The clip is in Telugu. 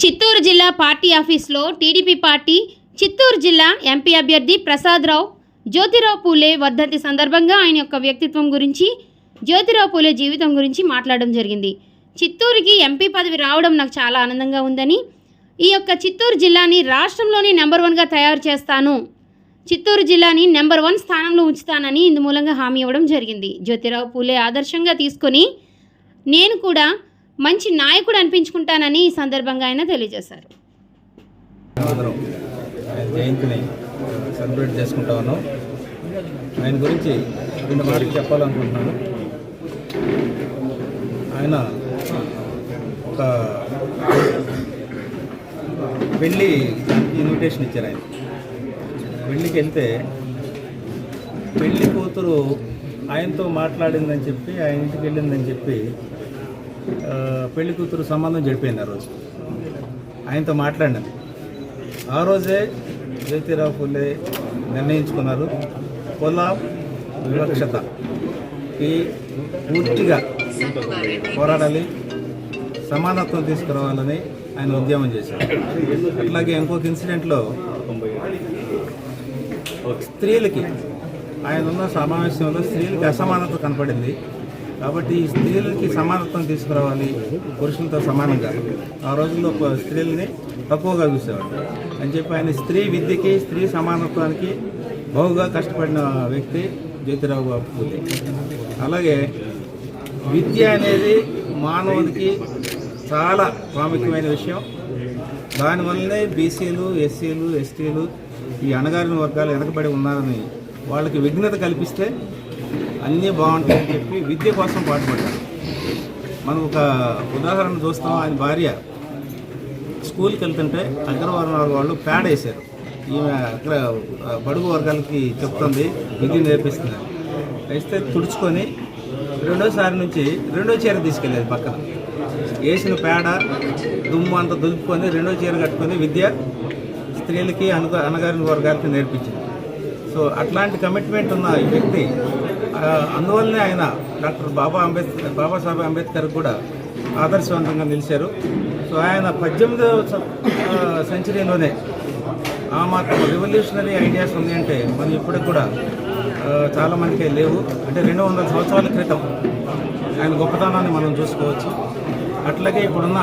చిత్తూరు జిల్లా పార్టీ ఆఫీస్లో టీడీపీ పార్టీ చిత్తూరు జిల్లా ఎంపీ అభ్యర్థి ప్రసాదరావు జ్యోతిరావు పూలే వర్ధంతి సందర్భంగా ఆయన యొక్క వ్యక్తిత్వం గురించి జ్యోతిరావు పూలే జీవితం గురించి మాట్లాడడం జరిగింది. చిత్తూరుకి ఎంపీ పదవి రావడం నాకు చాలా ఆనందంగా ఉందని ఈ యొక్క చిత్తూరు జిల్లాని రాష్ట్రంలోనే నెంబర్ వన్గా తయారు చేస్తాను చిత్తూరు జిల్లాని నెంబర్ వన్ స్థానంలో ఉంచుతానని ఇందు మూలంగా హామీ ఇవ్వడం జరిగింది. జ్యోతిరావు పూలే ఆదర్శంగా తీసుకొని నేను కూడా మంచి నాయకుడు అనిపించుకుంటానని ఈ సందర్భంగా ఆయన తెలియజేశారు. జయంతిని సెలబ్రేట్ చేసుకుంటా ఉన్నాం. ఆయన గురించి రెండు మాటలు చెప్పాలనుకుంటున్నాను. ఆయన ఒక పెళ్ళి ఇన్విటేషన్ ఇచ్చారు ఆయన. పెళ్ళికి వెళ్తే పెళ్ళి కూతురు ఆయనతో మాట్లాడిందని చెప్పి ఆయన ఇంటికి వెళ్ళిందని చెప్పి పెళ్ళి కూతురు సంబంధం చెడిపోయింది ఆ రోజు. ఆయనతో మాట్లాడినది ఆ రోజే జ్యోతిరావు పుల్లే నిర్ణయించుకున్నారు కుల వివక్షత. ఈ పూర్తిగా పోరాడాలి సమానత్వం తీసుకురావాలని ఆయన ఉద్యమం చేశారు. అట్లాగే ఇంకొక ఇన్సిడెంట్లో స్త్రీలకి ఆయన ఉన్న సమావేశంలో స్త్రీలకి అసమానత కనపడింది. కాబట్టి ఈ స్త్రీలకి సమానత్వం తీసుకురావాలి పురుషులతో సమానంగా. ఆ రోజుల్లో స్త్రీలని తక్కువగా చూసేవాడు అని చెప్పి ఆయన స్త్రీ విద్యకి స్త్రీ సమానత్వానికి బహుగా కష్టపడిన వ్యక్తి జ్యోతిరావు బాబు అలాగే విద్య అనేది మానవునికి చాలా ప్రాముఖ్యమైన విషయం. దానివల్లనే బీసీలు ఎస్సీలు ఎస్టీలు ఈ అణగారిన వర్గాలు వెనకబడి ఉన్నారని వాళ్ళకి విఘ్నత కల్పిస్తే అన్నీ బాగుంటాయని చెప్పి విద్య కోసం పాటుపడ్డారు. మనం ఒక ఉదాహరణ చూస్తాం. ఆయన భార్య స్కూల్కి వెళ్తుంటే అగ్రవర్ణ వాళ్ళు ప్యాడ్ వేశారు. ఈమె అక్కడ బడుగు వర్గాలకి చెప్తుంది విద్య నేర్పిస్తున్నారు వేస్తే తుడుచుకొని రెండోసారి నుంచి రెండో చీర తీసుకెళ్ళేది పక్కన. వేసిన పేడ దుమ్ము అంతా దులుపుకొని రెండో చీర కట్టుకొని విద్య స్త్రీలకి అను అనగారిన వర్గాలకి నేర్పించింది. సో అట్లాంటి కమిట్మెంట్ ఉన్న ఈ వ్యక్తి అందువల్లనే ఆయన డాక్టర్ బాబా అంబేద్కర్ బాబాసాహెబ్ అంబేద్కర్ కూడా ఆదర్శవంతంగా నిలిచారు. సో ఆయన పద్దెనిమిదవ సెంచరీలోనే ఆ మాత్రం రెవల్యూషనరీ ఐడియాస్ ఉంది అంటే మనం ఇప్పటికి కూడా చాలామందికి లేవు. అంటే రెండు వందల సంవత్సరాల క్రితం ఆయన గొప్పతనాన్ని మనం చూసుకోవచ్చు. అట్లాగే ఇప్పుడున్న